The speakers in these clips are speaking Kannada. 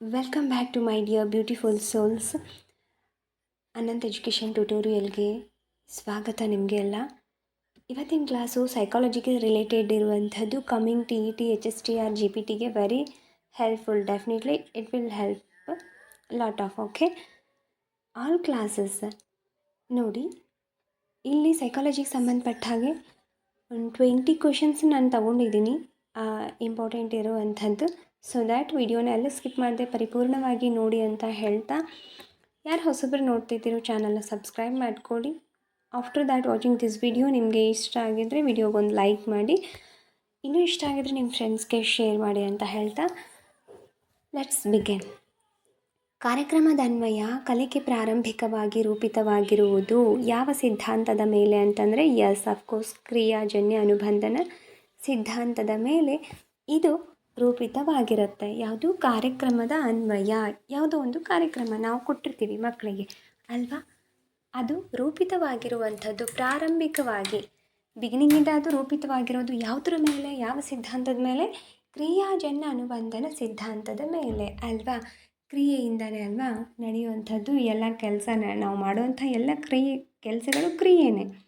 Welcome back to my dear beautiful souls Ananth education ಟ್ಯುಟೋರಿಯಲ್ಗೆ ಸ್ವಾಗತ ನಿಮಗೆ ಎಲ್ಲ ಇವತ್ತಿನ ಕ್ಲಾಸು ಸೈಕಾಲಜಿಗೆ ರಿಲೇಟೆಡ್ ಇರುವಂಥದ್ದು coming T E T H S T R G P ಟಿಗೆ very helpful definitely it will help lot of okay all classes ನೋಡಿ, ಇಲ್ಲಿ ಸೈಕಾಲಜಿಗೆ ಸಂಬಂಧಪಟ್ಟ ಹಾಗೆ ಒಂದು ಟ್ವೆಂಟಿ ಕ್ವಶನ್ಸ್ ನಾನು ತಗೊಂಡಿದ್ದೀನಿ. ಇಂಪಾರ್ಟೆಂಟ್ ಇರುವಂಥದ್ದು. ಸೊ ದ್ಯಾಟ್ ವಿಡಿಯೋನ ಎಲ್ಲ ಸ್ಕಿಪ್ ಮಾಡದೆ ಪರಿಪೂರ್ಣವಾಗಿ ನೋಡಿ ಅಂತ ಹೇಳ್ತಾ. ಯಾರು ಹೊಸಬ್ರು ನೋಡ್ತಿದ್ದೀರೋ ಚಾನಲ್ನ ಸಬ್ಸ್ಕ್ರೈಬ್ ಮಾಡ್ಕೊಳ್ಳಿ. After that watching this video ನಿಮಗೆ ಇಷ್ಟ ಆಗಿದ್ದರೆ ವಿಡಿಯೋಗೊಂದು ಲೈಕ್ ಮಾಡಿ. ಇನ್ನೂ ಇಷ್ಟ ಆಗಿದ್ರೆ ನಿಮ್ಮ ಫ್ರೆಂಡ್ಸ್ಗೆ ಶೇರ್ ಮಾಡಿ ಅಂತ ಹೇಳ್ತಾ. ಲೆಟ್ಸ್ ಬಿಗೆನ್ ಕಾರ್ಯಕ್ರಮದ ಅನ್ವಯ ಕಲಿಕೆ ಪ್ರಾರಂಭಿಕವಾಗಿ ರೂಪಿತವಾಗಿರುವುದು ಯಾವ ಸಿದ್ಧಾಂತದ ಮೇಲೆ ಅಂತಂದರೆ ಎಸ್ ಅಫ್ಕೋರ್ಸ್ ಕ್ರಿಯಾಜನ್ಯ ಅನುಬಂಧನ ಸಿದ್ಧಾಂತದ ಮೇಲೆ. ಇದು ರೂಪಿತವಾಗಿರುತ್ತೆ. ಯಾವುದು ಕಾರ್ಯಕ್ರಮದ ಅನ್ವಯ, ಯಾವುದೋ ಒಂದು ಕಾರ್ಯಕ್ರಮ ನಾವು ಕೊಟ್ಟಿರ್ತೀವಿ ಮಕ್ಕಳಿಗೆ, ಅಲ್ವಾ? ಅದು ರೂಪಿತವಾಗಿರುವಂಥದ್ದು, ಪ್ರಾರಂಭಿಕವಾಗಿ ಬಿಗಿನಿಂಗಿಂದ ಅದು ರೂಪಿತವಾಗಿರೋದು ಯಾವುದ್ರ ಮೇಲೆ? ಯಾವ ಸಿದ್ಧಾಂತದ ಮೇಲೆ? ಕ್ರಿಯಾಜನ್ಯ ಅನುಬಂಧನ ಸಿದ್ಧಾಂತದ ಮೇಲೆ, ಅಲ್ವಾ? ಕ್ರಿಯೆಯಿಂದಲೇ ಅಲ್ವಾ ನಡೆಯುವಂಥದ್ದು ಎಲ್ಲ ಕೆಲಸ ನಾವು ಮಾಡುವಂಥ ಎಲ್ಲ ಕ್ರಿಯೆ, ಕೆಲಸಗಳು ಕ್ರಿಯೆನೇ.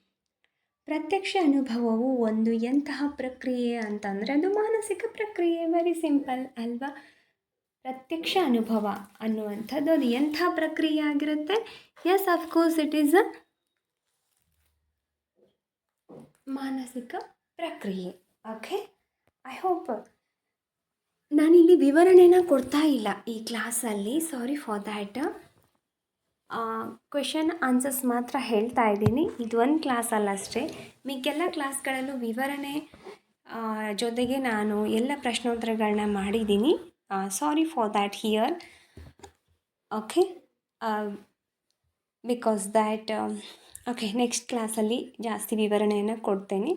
ಪ್ರತ್ಯಕ್ಷ ಅನುಭವವು ಒಂದು ಎಂತಹ ಪ್ರಕ್ರಿಯೆ ಅಂತಂದರೆ ಅದು ಮಾನಸಿಕ ಪ್ರಕ್ರಿಯೆ ವೆರಿ ಸಿಂಪಲ್ ಅಲ್ವಾ? ಪ್ರತ್ಯಕ್ಷ ಅನುಭವ ಅನ್ನುವಂಥದ್ದು ಅದು ಎಂಥ ಪ್ರಕ್ರಿಯೆ ಆಗಿರುತ್ತೆ? Yes of course it is a ಮಾನಸಿಕ ಪ್ರಕ್ರಿಯೆ. ಓಕೆ ಐ ಹೋಪ್ ನಾನಿಲ್ಲಿ ವಿವರಣೆನ ಕೊಡ್ತಾ ಇಲ್ಲ ಈ ಕ್ಲಾಸಲ್ಲಿ sorry for that question answers ಮಾತ್ರ ಹೇಳ್ತಾ ಇದ್ದೀನಿ. ಇದು ಒಂದು ಅಷ್ಟೇ. ಮಿಕ್ಕೆಲ್ಲ ಕ್ಲಾಸ್ಗಳಲ್ಲೂ ವಿವರಣೆ ಜೊತೆಗೆ ನಾನು ಎಲ್ಲ ಪ್ರಶ್ನೋತ್ತರಗಳನ್ನ ಮಾಡಿದ್ದೀನಿ. Sorry for that here okay because that okay next ಕ್ಲಾಸಲ್ಲಿ ಜಾಸ್ತಿ ವಿವರಣೆಯನ್ನು ಕೊಡ್ತೇನೆ.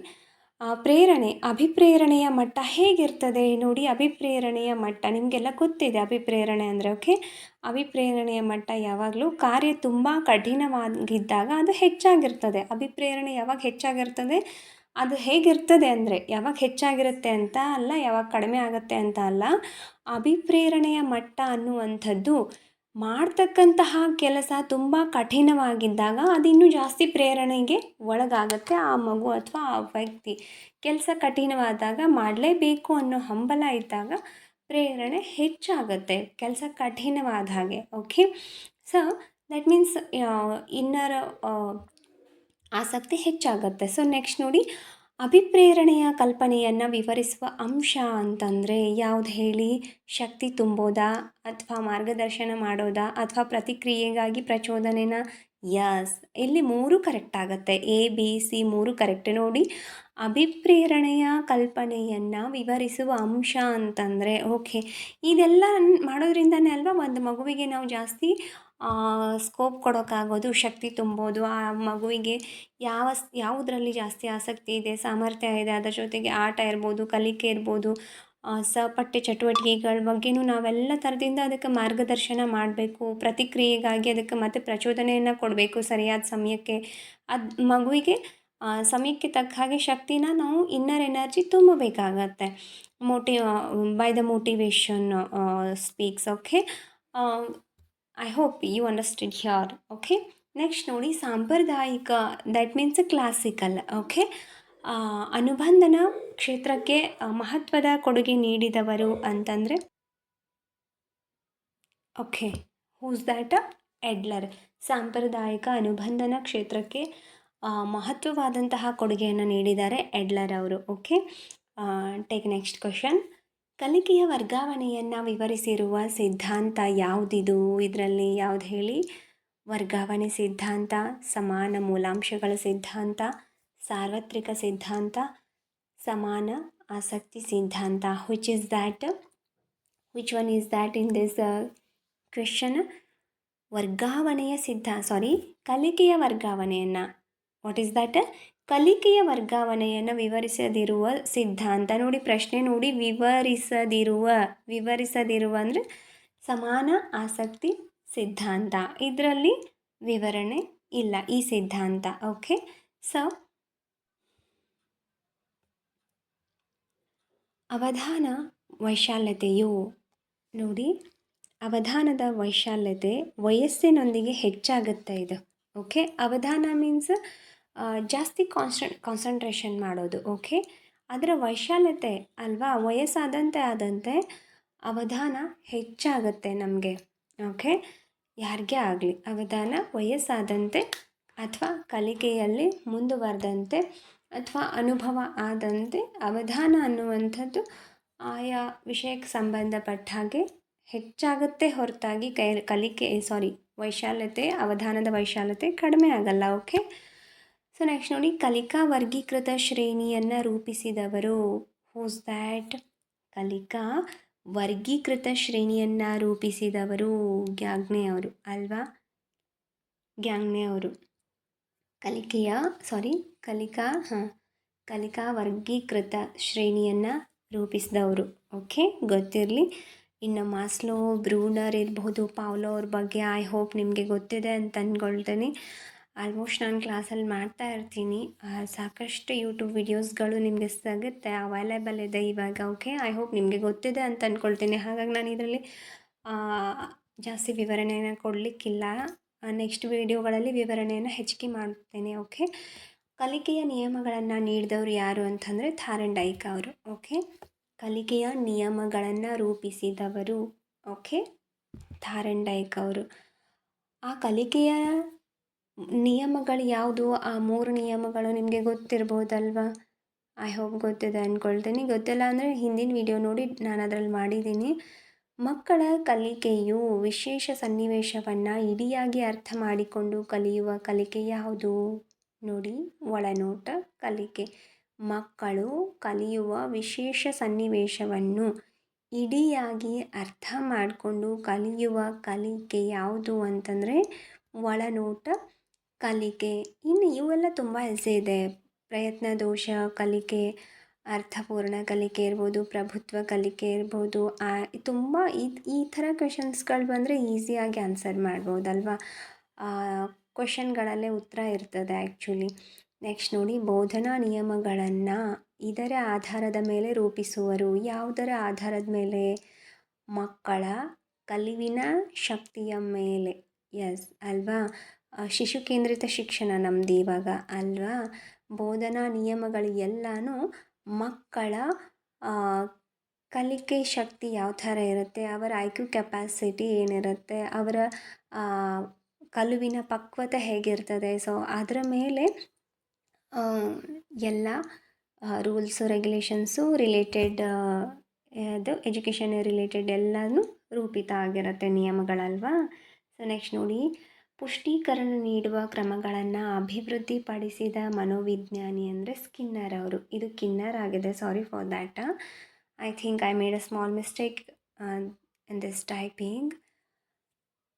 ಪ್ರೇರಣೆ, ಅಭಿಪ್ರೇರಣೆಯ ಮಟ್ಟ ಹೇಗಿರ್ತದೆ ನೋಡಿ, ಅಭಿಪ್ರೇರಣೆಯ ಮಟ್ಟ ನಿಮಗೆಲ್ಲ ಗೊತ್ತಿದೆ, ಅಭಿಪ್ರೇರಣೆ ಅಂದರೆ ಓಕೆ ಅಭಿಪ್ರೇರಣೆಯ ಮಟ್ಟ ಯಾವಾಗಲೂ ಕಾರ್ಯ ತುಂಬ ಕಠಿಣವಾಗಿದ್ದಾಗ ಅದು ಹೆಚ್ಚಾಗಿರ್ತದೆ. ಅಭಿಪ್ರೇರಣೆ ಯಾವಾಗ ಹೆಚ್ಚಾಗಿರ್ತದೆ? ಅದು ಹೇಗಿರ್ತದೆ ಅಂದರೆ, ಯಾವಾಗ ಹೆಚ್ಚಾಗಿರುತ್ತೆ ಅಂತ ಅಲ್ಲ, ಯಾವಾಗ ಕಡಿಮೆ ಆಗುತ್ತೆ ಅಂತ ಅಲ್ಲ, ಅಭಿಪ್ರೇರಣೆಯ ಮಟ್ಟ ಅನ್ನುವಂಥದ್ದು ಮಾಡ್ತಕ್ಕಂತಹ ಕೆಲಸ ತುಂಬ ಕಠಿಣವಾಗಿದ್ದಾಗ ಅದಿನ್ನೂ ಜಾಸ್ತಿ ಪ್ರೇರಣೆಗೆ ಒಳಗಾಗುತ್ತೆ ಆ ಮಗು ಅಥವಾ ಆ ವ್ಯಕ್ತಿ. ಕೆಲಸ ಕಠಿಣವಾದಾಗ ಮಾಡಲೇಬೇಕು ಅನ್ನೋ ಹಂಬಲ ಇದ್ದಾಗ ಪ್ರೇರಣೆ ಹೆಚ್ಚಾಗುತ್ತೆ. ಕೆಲಸ ಕಠಿಣವಾದ ಹಾಗೆ okay so that means inner ಆಸಕ್ತಿ ಹೆಚ್ಚಾಗುತ್ತೆ. ಸೊ ನೆಕ್ಸ್ಟ್ ನೋಡಿ ಅಭಿಪ್ರೇರಣೆಯ ಕಲ್ಪನೆಯನ್ನು ವಿವರಿಸುವ ಅಂಶ ಅಂತಂದರೆ ಯಾವ್ದು ಹೇಳಿ ಶಕ್ತಿ ತುಂಬೋದಾ ಅಥವಾ ಮಾರ್ಗದರ್ಶನ ಮಾಡೋದಾ ಅಥವಾ ಪ್ರತಿಕ್ರಿಯೆಗಾಗಿ ಪ್ರಚೋದನೆನ? ಯಸ್ ಇಲ್ಲಿ ಮೂರು ಕರೆಕ್ಟ್ ಆಗುತ್ತೆ. ಎ ಬಿ ಸಿ ಮೂರು ಕರೆಕ್ಟ್ ನೋಡಿ, ಅಭಿಪ್ರೇರಣೆಯ ಕಲ್ಪನೆಯನ್ನು ವಿವರಿಸುವ ಅಂಶ ಅಂತಂದರೆ ಓಕೆ ಇದೆಲ್ಲ ಮಾಡೋದ್ರಿಂದನೇ ಅಲ್ವಾ ಒಂದು ಮಗುವಿಗೆ ನಾವು ಜಾಸ್ತಿ ಸ್ಕೋಪ್ ಕೊಡೋಕ್ಕಾಗೋದು, ಶಕ್ತಿ ತುಂಬೋದು, ಆ ಮಗುವಿಗೆ ಯಾವ ಯಾವುದರಲ್ಲಿ ಜಾಸ್ತಿ ಆಸಕ್ತಿ ಇದೆ, ಸಾಮರ್ಥ್ಯ ಇದೆ, ಅದರ ಜೊತೆಗೆ ಆಟ ಇರ್ಬೋದು, ಕಲಿಕೆ ಇರ್ಬೋದು ಸಹಪಠ್ಯ ಚಟುವಟಿಕೆಗಳ ಬಗ್ಗೆಯೂ ನಾವೆಲ್ಲ ಥರದಿಂದ ಅದಕ್ಕೆ ಮಾರ್ಗದರ್ಶನ ಮಾಡಬೇಕು, ಪ್ರತಿಕ್ರಿಯೆಗಾಗಿ ಅದಕ್ಕೆ ಮತ್ತೆ ಪ್ರಚೋದನೆಯನ್ನು ಕೊಡಬೇಕು ಸರಿಯಾದ ಸಮಯಕ್ಕೆ. ಅದು, ಮಗುವಿಗೆ ಸಮಯಕ್ಕೆ ತಕ್ಕ ಹಾಗೆ ಶಕ್ತಿನ ನಾವು ಇನ್ನರ್ ಎನರ್ಜಿ ತುಂಬಬೇಕಾಗತ್ತೆ. ಮೋಟಿ by the motivation speaks okay I hope you understand ಹ್ಯಾರ್ okay next ನೋಡಿ, ಸಾಂಪ್ರದಾಯಿಕ ದಟ್ ಮೀನ್ಸ್ ಕ್ಲಾಸಿಕಲ್ ಓಕೆ ಅನುಬಂಧನ ಕ್ಷೇತ್ರಕ್ಕೆ ಮಹತ್ವದ ಕೊಡುಗೆ ನೀಡಿದವರು ಅಂತಂದರೆ ಓಕೆ ಹೂಸ್ ದ್ಯಾಟ್ ಎಡ್ಲರ್ ಸಾಂಪ್ರದಾಯಿಕ ಅನುಬಂಧನ ಕ್ಷೇತ್ರಕ್ಕೆ ಮಹತ್ವವಾದಂತಹ ಕೊಡುಗೆಯನ್ನು ನೀಡಿದ್ದಾರೆ ಎಡ್ಲರ್ ಅವರು ಓಕೆ ಟೇಕ್ ನೆಕ್ಸ್ಟ್ ಕ್ವಶನ್ ಕಲಿಕೆಯ ವರ್ಗಾವಣೆಯನ್ನು ವಿವರಿಸಿರುವ ಸಿದ್ಧಾಂತ ಯಾವುದಿದು? ಇದರಲ್ಲಿ ಯಾವ್ದು ಹೇಳಿ? ವರ್ಗಾವಣೆ ಸಿದ್ಧಾಂತ, ಸಮಾನ ಮೂಲಾಂಶಗಳ ಸಿದ್ಧಾಂತ, ಸಾರ್ವತ್ರಿಕ ಸಿದ್ಧಾಂತ, ಸಮಾನ ಆಸಕ್ತಿ ಸಿದ್ಧಾಂತ. Which is that which one is that in this question ವರ್ಗಾವಣೆಯ ಸಿದ್ಧ ಸಾರಿ ಕಲಿಕೆಯ ವರ್ಗಾವಣೆಯನ್ನು. ವಾಟ್ ಈಸ್ ದ್ಯಾಟ್ ಕಲಿಕೆಯ ವರ್ಗಾವಣೆಯನ್ನು ವಿವರಿಸದಿರುವ ಸಿದ್ಧಾಂತ. ನೋಡಿ, ಪ್ರಶ್ನೆ ನೋಡಿ. ವಿವರಿಸದಿರುವ ವಿವರಿಸದಿರುವ ಅಂದರೆ ಸಮಾನ ಆಸಕ್ತಿ ಸಿದ್ಧಾಂತ. ಇದರಲ್ಲಿ ವಿವರಣೆ ಇಲ್ಲ ಈ ಸಿದ್ಧಾಂತ. ಓಕೆ? ಸೊ ಅವಧಾನ ವೈಶಾಲ್ಯತೆಯು ನೋಡಿ, ಅವಧಾನದ ವೈಶಾಲ್ಯತೆ ವಯಸ್ಸಿನೊಂದಿಗೆ ಹೆಚ್ಚಾಗುತ್ತೆ ಇದು. ಓಕೆ? ಅವಧಾನ ಮೀನ್ಸ್ ಜಾಸ್ತಿ ಕಾನ್ಸ್ಟೆಂಟ್ ಕಾನ್ಸಂಟ್ರೇಷನ್ ಮಾಡೋದು ಓಕೆ ಅದರ ವೈಶಾಲ್ಯತೆ ಅಲ್ವಾ? ವಯಸ್ಸಾದಂತೆ ಆದಂತೆ ಅವಧಾನ ಹೆಚ್ಚಾಗುತ್ತೆ ನಮಗೆ ಓಕೆ ಯಾರಿಗೇ ಆಗಲಿ, ಅವಧಾನ ವಯಸ್ಸಾದಂತೆ ಅಥವಾ ಕಲಿಕೆಯಲ್ಲಿ ಮುಂದುವರೆದಂತೆ ಅಥವಾ ಅನುಭವ ಆದಂತೆ ಅವಧಾನ ಅನ್ನುವಂಥದ್ದು ಆಯಾ ವಿಷಯಕ್ಕೆ ಸಂಬಂಧಪಟ್ಟ ಹಾಗೆ ಹೆಚ್ಚಾಗುತ್ತೆ ಹೊರತಾಗಿ ಕೈ ಕಲಿಕೆ ಸಾರಿ ವೈಶಾಲ್ಯತೆ, ಅವಧಾನದ ವೈಶಾಲ್ಯತೆ ಕಡಿಮೆ ಆಗಲ್ಲ ಓಕೆ ಸೊ ನೆಕ್ಸ್ಟ್ ನೋಡಿ, ಕಲಿಕಾ ವರ್ಗೀಕೃತ ಶ್ರೇಣಿಯನ್ನು ರೂಪಿಸಿದವರು. ಹೂಸ್ ದ್ಯಾಟ್ ಕಲಿಕಾ ವರ್ಗೀಕೃತ ಶ್ರೇಣಿಯನ್ನು ರೂಪಿಸಿದವರು ಗ್ಯಾಗ್ನೆ ಅವರು, ಅಲ್ವಾ? ಗ್ಯಾಂಗ್ನೆ ಅವರು. ಕಲಿಕೆಯ ಸಾರಿ ಕಲಿಕಾ, ಹಾಂ, ಕಲಿಕಾ ವರ್ಗೀಕೃತ ಶ್ರೇಣಿಯನ್ನು ರೂಪಿಸಿದವರು. ಓಕೆ ಗೊತ್ತಿರಲಿ. ಇನ್ನು ಮಾಸ್ಲೋ, ಬ್ರೂನರ್ ಇರಬಹುದು ಪಾವ್ಲೋ ಅವ್ರ ಬಗ್ಗೆ ಐ ಹೋಪ್ ನಿಮಗೆ ಗೊತ್ತಿದೆ ಅಂತ ಅಂದ್ಕೊಳ್ತೀನಿ ಆಲ್ಮೋಸ್ಟ್ ನಾನು ಕ್ಲಾಸಲ್ಲಿ ಮಾಡ್ತಾ ಇರ್ತೀನಿ. ಸಾಕಷ್ಟು ಯೂಟ್ಯೂಬ್ ವಿಡಿಯೋಸ್ಗಳು ನಿಮಗೆ ಸಿಗುತ್ತೆ ಅವೈಲೇಬಲ್ ಇದೆ ಇವಾಗ ಓಕೆ ಐ ಹೋಪ್ ನಿಮಗೆ ಗೊತ್ತಿದೆ ಅಂತ ಅಂದ್ಕೊಳ್ತೀನಿ ಹಾಗಾಗಿ ನಾನು ಇದರಲ್ಲಿ ಜಾಸ್ತಿ ವಿವರಣೆಯನ್ನು ಕೊಡಲಿಕ್ಕಿಲ್ಲ. ನೆಕ್ಸ್ಟ್ ವಿಡಿಯೋಗಳಲ್ಲಿ ವಿವರಣೆಯನ್ನು ಹೆಚ್ಚಿಗೆ ಮಾಡ್ತೇನೆ ಓಕೆ ಕಲಿಕೆಯ ನಿಯಮಗಳನ್ನು ನೀಡಿದವರು ಯಾರು ಅಂತಂದರೆ ಥಾರಂಡೈಕ್ ಅವರು ಓಕೆ ಕಲಿಕೆಯ ನಿಯಮಗಳನ್ನು ರೂಪಿಸಿದವರು ಓಕೆ ಥಾರಂಡೈಕ್ ಅವರು. ಆ ಕಲಿಕೆಯ ನಿಯಮಗಳು ಯಾವುದು? ಆ ಮೂರು ನಿಯಮಗಳು ನಿಮಗೆ ಗೊತ್ತಿರ್ಬೋದಲ್ವಾ? ಐ ಹೋಪ್ ಗೊತ್ತಿದೆ ಅಂದ್ಕೊಳ್ತೀನಿ ಗೊತ್ತಿಲ್ಲ ಅಂದರೆ ಹಿಂದಿನ ವಿಡಿಯೋ ನೋಡಿ ನಾನು ಅದರಲ್ಲಿ ಮಾಡಿದ್ದೀನಿ. ಮಕ್ಕಳ ಕಲಿಕೆಯು ವಿಶೇಷ ಸನ್ನಿವೇಶವನ್ನು ಇಡಿಯಾಗಿ ಅರ್ಥ ಮಾಡಿಕೊಂಡು ಕಲಿಯುವ ಕಲಿಕೆ ಯಾವುದು? ನೋಡಿ, ಒಳನೋಟ ಕಲಿಕೆ. ಮಕ್ಕಳು ಕಲಿಯುವ ವಿಶೇಷ ಸನ್ನಿವೇಶವನ್ನು ಇಡಿಯಾಗಿ ಅರ್ಥ ಮಾಡಿಕೊಂಡು ಕಲಿಯುವ ಕಲಿಕೆ ಯಾವುದು ಅಂತಂದರೆ ಒಳನೋಟ ಕಲಿಕೆ. ಇನ್ನು ಇವೆಲ್ಲ ತುಂಬ ಹೆಸೆ ಇದೆ. ಪ್ರಯತ್ನ, ದೋಷ, ಕಲಿಕೆ, ಅರ್ಥಪೂರ್ಣ ಕಲಿಕೆ ಇರ್ಬೋದು, ಪ್ರಭುತ್ವ ಕಲಿಕೆ ಇರ್ಬೋದು ತುಂಬ ಈ ಈ ಥರ ಕ್ವೆಶನ್ಸ್ಗಳು ಬಂದರೆ ಈಸಿಯಾಗಿ ಆನ್ಸರ್ ಮಾಡ್ಬೋದಲ್ವಾ? ಕ್ವೆಶನ್ಗಳಲ್ಲೇ ಉತ್ತರ ಇರ್ತದೆ ಆ್ಯಕ್ಚುಲಿ ನೆಕ್ಸ್ಟ್ ನೋಡಿ, ಬೋಧನಾ ನಿಯಮಗಳನ್ನು ಇದರ ಆಧಾರದ ಮೇಲೆ ರೂಪಿಸುವರು. ಯಾವುದರ ಆಧಾರದ ಮೇಲೆ? ಮಕ್ಕಳ ಕಲಿವಿನ ಶಕ್ತಿಯ ಮೇಲೆ. ಎಸ್ ಅಲ್ವಾ? ಶಿಶು ಕೇಂದ್ರಿತ ಶಿಕ್ಷಣ ನಮ್ದು ಇವಾಗ ಅಲ್ವಾ? ಬೋಧನಾ ನಿಯಮಗಳು ಎಲ್ಲನೂ ಮಕ್ಕಳ ಕಲಿಕೆ ಶಕ್ತಿ ಯಾವ ಥರ ಇರುತ್ತೆ? ಅವರ ಐ ಕ್ಯೂ ಕೆಪಾಸಿಟಿ ಏನಿರುತ್ತೆ? ಅವರ ಕಲುವಿನ ಪಕ್ವತೆ ಹೇಗಿರ್ತದೆ? ಸೊ ಅದರ ಮೇಲೆ ಎಲ್ಲ ರೂಲ್ಸು ರೆಗ್ಯುಲೇಷನ್ಸು ರಿಲೇಟೆಡ್ ಅದು ಎಜುಕೇಷನ್ ರಿಲೇಟೆಡ್ ಎಲ್ಲನೂ ರೂಪಿತ ಆಗಿರುತ್ತೆ ನಿಯಮಗಳಲ್ವಾ? ಸೊ ನೆಕ್ಸ್ಟ್ ನೋಡಿ. ಪುಷ್ಟೀಕರಣ ನೀಡುವ ಕ್ರಮಗಳನ್ನು ಅಭಿವೃದ್ಧಿಪಡಿಸಿದ ಮನೋವಿಜ್ಞಾನಿ ಅಂದರೆ ಸ್ಕಿನ್ನರ್ ಅವರು. ಇದು ಕಿನ್ನರ್ ಆಗಿದೆ. Sorry for that I think I made a small mistake in this typing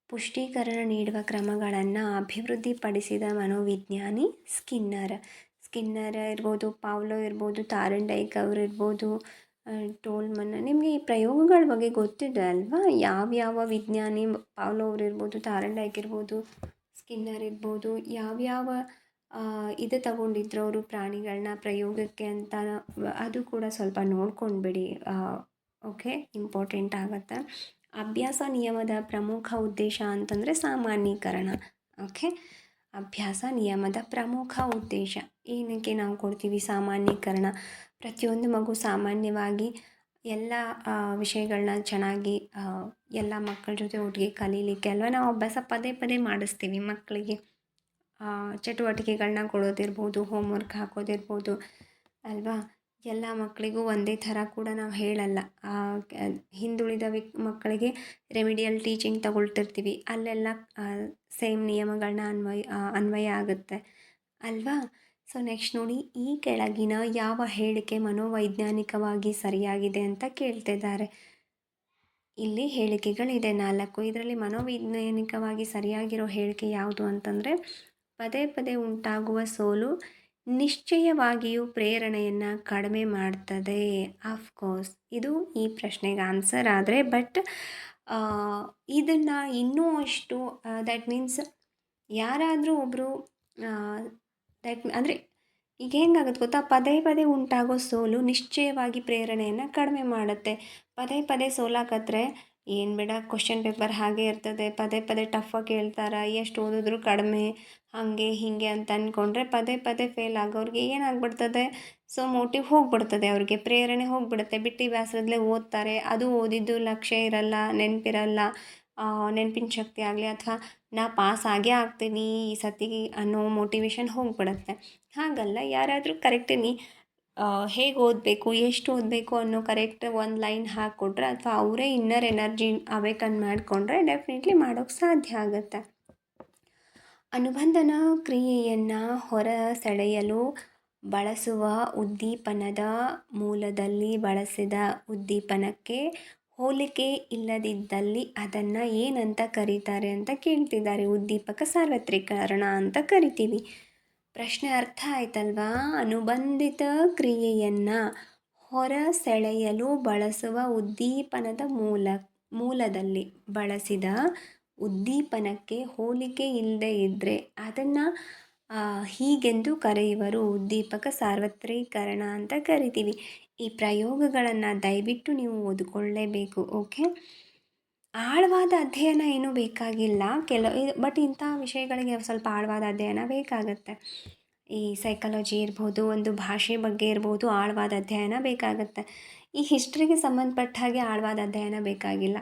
ಪುಷ್ಟೀಕರಣ ನೀಡುವ ಕ್ರಮಗಳನ್ನು ಅಭಿವೃದ್ಧಿಪಡಿಸಿದ ಮನೋವಿಜ್ಞಾನಿ ಸ್ಕಿನ್ನರ್. ಸ್ಕಿನ್ನರ್ ಇರ್ಬೋದು, ಪಾವ್ಲೋ ಇರ್ಬೋದು ತಾರಂಡೈಕ್ ಅವರು ಇರ್ಬೋದು ಟೋಲ್ಮನ್ ನಿಮಗೆ ಈ ಪ್ರಯೋಗಗಳ ಬಗ್ಗೆ ಗೊತ್ತಿದೆ ಅಲ್ವಾ? ಯಾವ್ಯಾವ ವಿಜ್ಞಾನಿ ಅವ್ರು ಇರ್ಬೋದು ತಾರಂಡೈಕ್ ಇರ್ಬೋದು ಸ್ಕಿನ್ನರ್ ಇರ್ಬೋದು, ಯಾವ್ಯಾವ ಇದು ತಗೊಂಡಿದ್ರು ಅವರು ಪ್ರಾಣಿಗಳನ್ನ ಪ್ರಯೋಗಕ್ಕೆ ಅಂತ, ಅದು ಕೂಡ ಸ್ವಲ್ಪ ನೋಡ್ಕೊಂಡ್ಬಿಡಿ. ಓಕೆ? ಇಂಪಾರ್ಟೆಂಟ್ ಆಗುತ್ತೆ. ಅಭ್ಯಾಸ ನಿಯಮದ ಪ್ರಮುಖ ಉದ್ದೇಶ ಅಂತಂದರೆ ಸಾಮಾನ್ಯೀಕರಣ. ಓಕೆ? ಅಭ್ಯಾಸ ನಿಯಮದ ಪ್ರಮುಖ ಉದ್ದೇಶ. ಏನಕ್ಕೆ ನಾವು ಕೊಡ್ತೀವಿ ಸಾಮಾನ್ಯೀಕರಣ? ಪ್ರತಿಯೊಂದು ಮಗು ಸಾಮಾನ್ಯವಾಗಿ ಎಲ್ಲ ವಿಷಯಗಳನ್ನ ಚೆನ್ನಾಗಿ ಎಲ್ಲ ಮಕ್ಕಳ ಜೊತೆ ಒಟ್ಟಿಗೆ ಕಲೀಲಿಕ್ಕೆ ಅಲ್ವ? ನಾವು ಅಭ್ಯಾಸ ಪದೇ ಪದೇ ಮಾಡಿಸ್ತೀವಿ ಮಕ್ಕಳಿಗೆ. ಚಟುವಟಿಕೆಗಳನ್ನ ಕೊಡೋದಿರ್ಬೋದು ಹೋಮ್ವರ್ಕ್ ಹಾಕೋದಿರ್ಬೋದು, ಅಲ್ವಾ? ಎಲ್ಲ ಮಕ್ಕಳಿಗೂ ಒಂದೇ ಥರ ಕೂಡ ನಾವು ಹೇಳಲ್ಲ. ಹಿಂದುಳಿದ ವಿಕ್ ಮಕ್ಕಳಿಗೆ ರೆಮಿಡಿಯಲ್ ಟೀಚಿಂಗ್ ತಗೊಳ್ತಿರ್ತೀವಿ. ಅಲ್ಲೆಲ್ಲ ಸೇಮ್ ನಿಯಮಗಳನ್ನ ಅನ್ವಯ ಅನ್ವಯ ಆಗುತ್ತೆ. ಅಲ್ವಾ? ಸೊ ನೆಕ್ಸ್ಟ್ ನೋಡಿ, ಈ ಕೆಳಗಿನ ಯಾವ ಹೇಳಿಕೆ ಮನೋವೈಜ್ಞಾನಿಕವಾಗಿ ಸರಿಯಾಗಿದೆ ಅಂತ ಕೇಳ್ತಿದ್ದಾರೆ. ಇಲ್ಲಿ ಹೇಳಿಕೆಗಳಿದೆ ನಾಲ್ಕು. ಇದರಲ್ಲಿ ಮನೋವೈಜ್ಞಾನಿಕವಾಗಿ ಸರಿಯಾಗಿರೋ ಹೇಳಿಕೆ ಯಾವುದು ಅಂತಂದರೆ, ಪದೇ ಪದೇ ಉಂಟಾಗುವ ಸೋಲು ನಿಶ್ಚಯವಾಗಿಯೂ ಪ್ರೇರಣೆಯನ್ನು ಕಡಿಮೆ ಮಾಡ್ತದೆ. ಆಫ್ಕೋರ್ಸ್ ಇದು ಈ ಪ್ರಶ್ನೆಗೆ ಆನ್ಸರ್ ಆದರೆ ಬಟ್ ಇದನ್ನು ಇನ್ನೂ ಅಷ್ಟು ದ್ಯಾಟ್ ಮೀನ್ಸ್ ಯಾರಾದರೂ ಒಬ್ಬರು ದಟ್ ಅಂದರೆ ಈಗ ಹೆಂಗಾಗುತ್ತೆ ಗೊತ್ತಾ? ಪದೇ ಪದೇ ಉಂಟಾಗೋ ಸೋಲು ನಿಶ್ಚಯವಾಗಿ ಪ್ರೇರಣೆಯನ್ನು ಕಡಿಮೆ ಮಾಡುತ್ತೆ. ಪದೇ ಪದೇ ಸೋಲಾಕತ್ರೆ ಏನು ಬೇಡ ಕ್ವಶನ್ ಪೇಪರ್ ಹಾಗೆ ಇರ್ತದೆ. ಪದೇ ಪದೇ ಟಫಾಗಿ ಕೇಳ್ತಾರೆ? ಎಷ್ಟು ಓದಿದ್ರು ಕಡಿಮೆ, ಹಾಗೆ, ಹೀಗೆ ಅಂತ ಅಂದ್ಕೊಂಡ್ರೆ ಪದೇ ಪದೇ ಫೇಲ್ ಆಗೋರಿಗೆ ಏನಾಗ್ಬಿಡ್ತದೆ? ಸೊ ಮೋಟಿವ್ ಹೋಗ್ಬಿಡ್ತದೆ ಅವ್ರಿಗೆ. ಪ್ರೇರಣೆ ಹೋಗ್ಬಿಡುತ್ತೆ. ಬಿಟ್ಟು ಬ್ಯಾಸರದಲ್ಲೇ ಓದ್ತಾರೆ. ಅದು ಓದಿದ್ದು ಲಕ್ಷ್ಯ ಇರಲ್ಲ, ನೆನಪಿರಲ್ಲ. ನೆನಪಿನ ಶಕ್ತಿ ಆಗಲಿ ಅಥವಾ ನಾ ಪಾಸ್ ಆಗೇ ಆಗ್ತೀನಿ ಈ ಸತಿ ಅನ್ನೋ ಮೋಟಿವೇಶನ್ ಹೋಗ್ಬಿಡುತ್ತೆ. ಹಾಗಲ್ಲ, ಯಾರಾದರೂ ಕರೆಕ್ಟನಿ ಹೇಗೆ ಓದಬೇಕು, ಎಷ್ಟು ಓದಬೇಕು ಅನ್ನೋ ಕರೆಕ್ಟ್ ಒಂದು ಲೈನ್ ಹಾಕ್ಕೊಟ್ರೆ ಅಥವಾ ಅವರೇ ಇನ್ನರ್ ಎನರ್ಜಿ ಅವೇಕನ್ ಮಾಡಿಕೊಂಡ್ರೆ ಡೆಫಿನೆಟ್ಲಿ ಮಾಡೋಕ್ಕೆ ಸಾಧ್ಯ ಆಗುತ್ತೆ. ಅನುಬಂಧನ ಕ್ರಿಯೆಯನ್ನು ಹೊರ ಸೆಳೆಯಲು ಬಳಸುವ ಉದ್ದೀಪನದ ಮೂಲದಲ್ಲಿ ಬಳಸಿದ ಉದ್ದೀಪನಕ್ಕೆ ಹೋಲಿಕೆ ಇಲ್ಲದಿದ್ದಲ್ಲಿ ಅದನ್ನು ಏನಂತ ಕರೀತಾರೆ ಅಂತ ಕೇಳ್ತಿದ್ದಾರೆ. ಉದ್ದೀಪಕ ಸಾರ್ವತ್ರೀಕರಣ ಅಂತ ಕರಿತೀವಿ. ಪ್ರಶ್ನೆ ಅರ್ಥ ಆಯ್ತಲ್ವಾ? ಅನುಬಂಧಿತ ಕ್ರಿಯೆಯನ್ನು ಹೊರ ಸೆಳೆಯಲು ಬಳಸುವ ಉದ್ದೀಪನದ ಮೂಲ, ಮೂಲದಲ್ಲಿ ಬಳಸಿದ ಉದ್ದೀಪನಕ್ಕೆ ಹೋಲಿಕೆ ಇಲ್ಲದೆ ಇದ್ದರೆ ಅದನ್ನು ಹೀಗೆಂದು ಕರೆಯುವರು ಉದ್ದೀಪಕ ಸಾರ್ವತ್ರೀಕರಣ ಅಂತ ಕರಿತೀವಿ. ಈ ಪ್ರಯೋಗಗಳನ್ನು ದಯವಿಟ್ಟು ನೀವು ಓದಿಕೊಳ್ಳೇಬೇಕು, ಓಕೆ? ಆಳವಾದ ಅಧ್ಯಯನ ಏನೂ ಬೇಕಾಗಿಲ್ಲ. ಕೆಲ, ಬಟ್ ಇಂಥ ವಿಷಯಗಳಿಗೆ ಸ್ವಲ್ಪ ಆಳವಾದ ಅಧ್ಯಯನ ಬೇಕಾಗತ್ತೆ. ಈ ಸೈಕಾಲಜಿ ಇರ್ಬೋದು, ಒಂದು ಭಾಷೆ ಬಗ್ಗೆ ಇರ್ಬೋದು, ಆಳವಾದ ಅಧ್ಯಯನ ಬೇಕಾಗತ್ತೆ. ಈ ಹಿಸ್ಟ್ರಿಗೆ ಸಂಬಂಧಪಟ್ಟ ಹಾಗೆ ಆಳವಾದ ಅಧ್ಯಯನ ಬೇಕಾಗಿಲ್ಲ.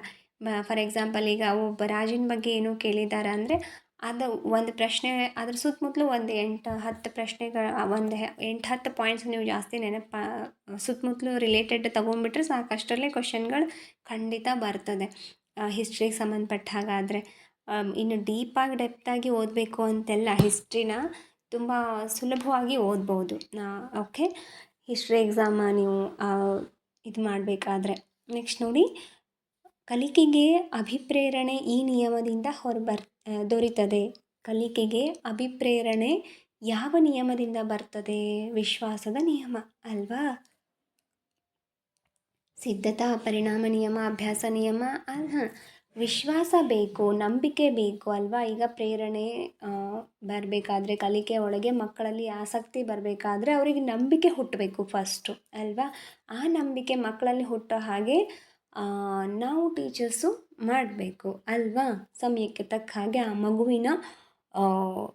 ಫಾರ್ ಎಕ್ಸಾಂಪಲ್ ಈಗ ಒಬ್ಬ ರಾಜನ ಬಗ್ಗೆ ಏನೋ ಕೇಳಿದ್ದಾರೆ ಅಂದರೆ ಅದು ಒಂದು ಪ್ರಶ್ನೆ, ಅದ್ರ ಸುತ್ತಮುತ್ತಲೂ ಒಂದು ಎಂಟು, ಹತ್ತು ಪ್ರಶ್ನೆಗಳ ಒಂದು ಎಂಟು, ಹತ್ತು ಪಾಯಿಂಟ್ಸ್ ನೀವು ಜಾಸ್ತಿ ನೆನಪು, ಸುತ್ತಮುತ್ತಲು ರಿಲೇಟೆಡ್ ತೊಗೊಂಡ್ಬಿಟ್ರೆ ಸಾಕಷ್ಟರಲ್ಲೇ ಕ್ವಶನ್ಗಳು ಖಂಡಿತ ಬರ್ತದೆ. ಹಿಸ್ಟ್ರಿಗೆ ಸಂಬಂಧಪಟ್ಟ ಹಾಗಾದರೆ ಇನ್ನು ಡೀಪಾಗಿ ಡೆಪ್ತಾಗಿ ಓದಬೇಕು ಅಂತೆಲ್ಲ ಹಿಸ್ಟ್ರಿನ ತುಂಬ ಸುಲಭವಾಗಿ ಓದ್ಬೋದು. ಓಕೆ ಹಿಸ್ಟ್ರಿ ಎಕ್ಸಾಮ ನೀವು ಇದು ಮಾಡಬೇಕಾದ್ರೆ ನೆಕ್ಸ್ಟ್ ನೋಡಿ, ಕಲಿಕೆಗೆ ಅಭಿಪ್ರೇರಣೆ ಈ ನಿಯಮದಿಂದ ಹೊರಬರ್ ದೊರೀತದೆ. ಕಲಿಕೆಗೆ ಅಭಿಪ್ರೇರಣೆ ಯಾವ ನಿಯಮದಿಂದ ಬರ್ತದೆ? ವಿಶ್ವಾಸದ ನಿಯಮ ಅಲ್ವಾ? ಸಿದ್ಧತಾ, ಪರಿಣಾಮ ನಿಯಮ, ಅಭ್ಯಾಸ ನಿಯಮ ಅಲ್ ವಿಶ್ವಾಸ ಬೇಕು, ನಂಬಿಕೆ ಬೇಕು ಅಲ್ವಾ? ಈಗ ಪ್ರೇರಣೆ ಬರಬೇಕಾದ್ರೆ, ಕಲಿಕೆ ಒಳಗೆ ಮಕ್ಕಳಲ್ಲಿ ಆಸಕ್ತಿ ಬರಬೇಕಾದ್ರೆ ಅವರಿಗೆ ನಂಬಿಕೆ ಹುಟ್ಟಬೇಕು ಫಸ್ಟು ಅಲ್ವಾ? ಆ ನಂಬಿಕೆ ಮಕ್ಕಳಲ್ಲಿ ಹುಟ್ಟೋ ಹಾಗೆ ನಾವು ಟೀಚರ್ಸು ಮಾಡಬೇಕು, ಅಲ್ವಾ? ಸಮಯಕ್ಕೆ ತಕ್ಕ ಹಾಗೆ ಆ ಮಗುವಿನ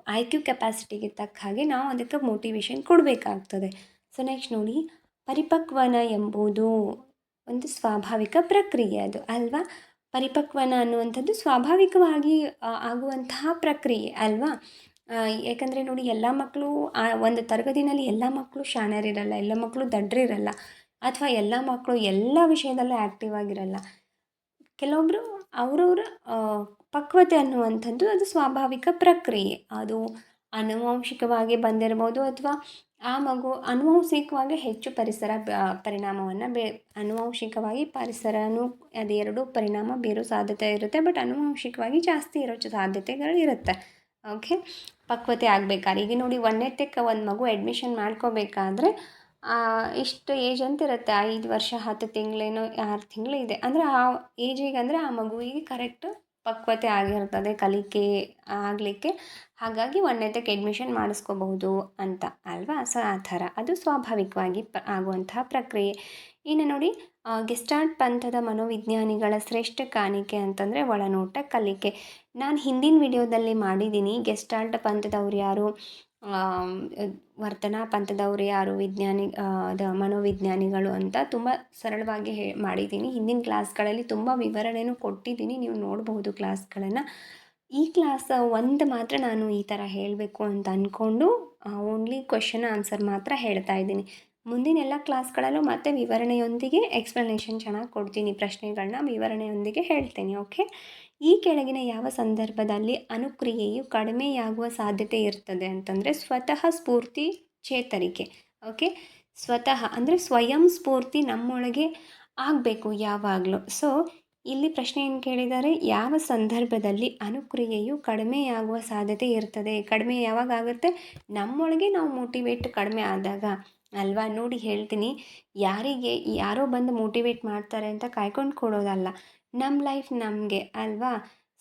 ಐ ಕ್ಯೂ ಕೆಪಾಸಿಟಿಗೆ ತಕ್ಕ ಹಾಗೆ ನಾವು ಅದಕ್ಕೆ ಮೋಟಿವೇಶನ್ ಕೊಡಬೇಕಾಗ್ತದೆ. ಸೊ ನೆಕ್ಸ್ಟ್ ನೋಡಿ, ಪರಿಪಕ್ವನ ಎಂಬುದು ಒಂದು ಸ್ವಾಭಾವಿಕ ಪ್ರಕ್ರಿಯೆ ಅದು, ಅಲ್ವಾ? ಪರಿಪಕ್ವನ ಅನ್ನುವಂಥದ್ದು ಸ್ವಾಭಾವಿಕವಾಗಿ ಆಗುವಂತಹ ಪ್ರಕ್ರಿಯೆ, ಅಲ್ವಾ? ಯಾಕಂದರೆ ನೋಡಿ, ಎಲ್ಲ ಮಕ್ಕಳು, ಆ, ಒಂದು ತರಗತಿನಲ್ಲಿ ಎಲ್ಲ ಮಕ್ಕಳು ಶಾಣರಿರಲ್ಲ, ಎಲ್ಲ ಮಕ್ಕಳು ದಡ್ರಿರಲ್ಲ, ಅಥವಾ ಎಲ್ಲ ಮಕ್ಕಳು ಎಲ್ಲ ವಿಷಯದಲ್ಲೂ ಆ್ಯಕ್ಟಿವ್ ಆಗಿರಲ್ಲ. ಕೆಲವೊಬ್ಬರು ಅವರವ್ರ ಪಕ್ವತೆ ಅನ್ನುವಂಥದ್ದು ಅದು ಸ್ವಾಭಾವಿಕ ಪ್ರಕ್ರಿಯೆ. ಅದು ಅನುವಂಶಿಕವಾಗಿ ಬಂದಿರ್ಬೋದು ಅಥವಾ ಆ ಮಗು ಅನುವಂಶಿಕವಾಗಿ ಹೆಚ್ಚು ಪರಿಸರ ಪರಿಣಾಮವನ್ನು ಬೇ ಅನುವಂಶಿಕವಾಗಿ ಪರಿಸರನೂ ಅದೆರಡೂ ಪರಿಣಾಮ ಬೀರೋ ಸಾಧ್ಯತೆ ಇರುತ್ತೆ. ಬಟ್ ಅನುವಂಶಿಕವಾಗಿ ಜಾಸ್ತಿ ಇರೋ ಸಾಧ್ಯತೆಗಳು ಇರುತ್ತೆ. ಓಕೆ? ಪಕ್ವತೆ ಆಗಬೇಕಾದ್ರೆ, ಈಗ ನೋಡಿ ಒಂದನೇತಕ್ಕೆ ಒಂದು ಮಗು ಅಡ್ಮಿಷನ್ ಮಾಡ್ಕೋಬೇಕಾದ್ರೆ ಇಷ್ಟು ಏಜ್ ಅಂತ ಇರುತ್ತೆ ಐದು ವರ್ಷ, ಹತ್ತು ತಿಂಗಳೇನೋ, ಆರು ತಿಂಗಳು ಇದೆ. ಅಂದರೆ ಆ ಏಜಿಗೆ ಅಂದರೆ ಆ ಮಗುವಿಗೆ ಕರೆಕ್ಟ್ ಪಕ್ವತೆ ಆಗಿರ್ತದೆ, ಕಲಿಕೆ ಆಗಲಿಕ್ಕೆ. ಹಾಗಾಗಿ ಒಂದನೇದಕ್ಕೆ ಅಡ್ಮಿಷನ್ ಮಾಡಿಸ್ಕೋಬಹುದು ಅಂತ, ಅಲ್ವಾ? ಸೊ ಆ ಥರ. ಅದು ಸ್ವಾಭಾವಿಕವಾಗಿ ಪ, ಆಗುವಂತಹ ಪ್ರಕ್ರಿಯೆ. ಇನ್ನು ನೋಡಿ ಗೆಸ್ಟಾರ್ಟ್ ಪಂಥದ ಮನೋವಿಜ್ಞಾನಿಗಳ ಶ್ರೇಷ್ಠ ಕಾಣಿಕೆ ಅಂತಂದರೆ ಒಳನೋಟ ಕಲಿಕೆ. ನಾನು ಹಿಂದಿನ ವಿಡಿಯೋದಲ್ಲಿ ಮಾಡಿದ್ದೀನಿ ಗೆಸ್ಟಾಲ್ಟ್ ಪಂಥದವ್ರು ಯಾರು ವರ್ತನಾ ಪಂಥದವ್ರು ಯಾರು, ವಿಜ್ಞಾನಿ ದ ಮನೋವಿಜ್ಞಾನಿಗಳು ಅಂತ ತುಂಬ ಸರಳವಾಗಿ ಹೇ ಮಾಡಿದ್ದೀನಿ ಹಿಂದಿನ ಕ್ಲಾಸ್ಗಳಲ್ಲಿ ತುಂಬ ವಿವರಣೆನೂ ಕೊಟ್ಟಿದ್ದೀನಿ ನೀವು ನೋಡಬಹುದು ಕ್ಲಾಸ್ಗಳನ್ನು. ಈ ಕ್ಲಾಸ್ ಒಂದು ಮಾತ್ರ ನಾನು ಈ ಥರ ಹೇಳಬೇಕು ಅಂತ ಅಂದ್ಕೊಂಡು ಓನ್ಲಿ ಕ್ವೆಶನ್ ಆನ್ಸರ್ ಮಾತ್ರ ಹೇಳ್ತಾ ಇದ್ದೀನಿ. ಮುಂದಿನ ಎಲ್ಲ ಕ್ಲಾಸ್ಗಳಲ್ಲೂ ಮತ್ತೆ ವಿವರಣೆಯೊಂದಿಗೆ ಎಕ್ಸ್ಪ್ಲನೇಷನ್ ಚೆನ್ನಾಗಿ ಕೊಡ್ತೀನಿ ಪ್ರಶ್ನೆಗಳನ್ನ ವಿವರಣೆಯೊಂದಿಗೆ ಹೇಳ್ತೇನೆ ಓಕೆ ಈ ಕೆಳಗಿನ ಯಾವ ಸಂದರ್ಭದಲ್ಲಿ ಅನುಕ್ರಿಯೆಯು ಕಡಿಮೆಯಾಗುವ ಸಾಧ್ಯತೆ ಇರ್ತದೆ ಅಂತಂದರೆ ಸ್ವತಃ ಸ್ಫೂರ್ತಿ ಚೇತರಿಕೆ ಓಕೆ ಸ್ವತಃ ಅಂದರೆ ಸ್ವಯಂ ಸ್ಫೂರ್ತಿ ನಮ್ಮೊಳಗೆ ಆಗಬೇಕು ಯಾವಾಗಲೂ. ಸೊ ಇಲ್ಲಿ ಪ್ರಶ್ನೆ ಏನು ಕೇಳಿದ್ದಾರೆ? ಯಾವ ಸಂದರ್ಭದಲ್ಲಿ ಅನುಕ್ರಿಯೆಯು ಕಡಿಮೆಯಾಗುವ ಸಾಧ್ಯತೆ ಇರ್ತದೆ? ಕಡಿಮೆ ಯಾವಾಗ ಆಗುತ್ತೆ? ನಮ್ಮೊಳಗೆ ನಾವು ಮೋಟಿವೇಟ್ ಕಡಿಮೆ ಆದಾಗ. ಅಲ್ವಾ? ನೋಡಿ ಹೇಳ್ತೀನಿ. ಯಾರಿಗೆ ಯಾರೋ ಬಂದು ಮೋಟಿವೇಟ್ ಮಾಡ್ತಾರೆ ಅಂತ ಕಾಯ್ಕೊಂಡು ಕೊಡೋದಲ್ಲ ನಮ್ಮ ಲೈಫ್ ನಮಗೆ ಅಲ್ವಾ?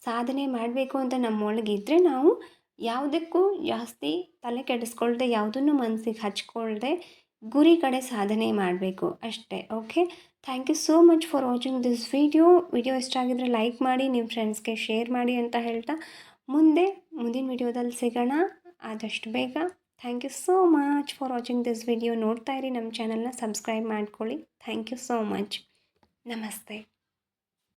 ಸಾಧನೆ ಮಾಡಬೇಕು ಅಂತ ನಮ್ಮೊಳಗಿದ್ರೆ ನಾವು ಯಾವುದಕ್ಕೂ ಜಾಸ್ತಿ ತಲೆ ಕೆಡಿಸ್ಕೊಳ್ದೆ, ಯಾವುದನ್ನು ಮನಸ್ಸಿಗೆ ಹಚ್ಕೊಳ್ದೆ ಗುರಿ ಕಡೆ ಸಾಧನೆ ಮಾಡಬೇಕು ಅಷ್ಟೇ okay thank you so much for watching this video video ಇಷ್ಟ ಆಗಿದ್ರೆ ಲೈಕ್ ಮಾಡಿ ನಿಮ್ಮ ಫ್ರೆಂಡ್ಸ್ಗೆ ಶೇರ್ ಮಾಡಿ ಅಂತ ಹೇಳ್ತಾ, ಮುಂದೆ ಮುಂದಿನ ವಿಡಿಯೋದಲ್ಲಿ ಸಿಗೋಣ. ಆದಷ್ಟು ಬೇಗ. Thank you so much for watching this video ನೋಡ್ತಾ ಇರಿ ನಮ್ಮ ಚಾನಲ್ನ ಸಬ್ಸ್ಕ್ರೈಬ್ ಮಾಡ್ಕೊಳ್ಳಿ. ಥ್ಯಾಂಕ್ ಯು ಸೋ ಮಚ್ ನಮಸ್ತೆ.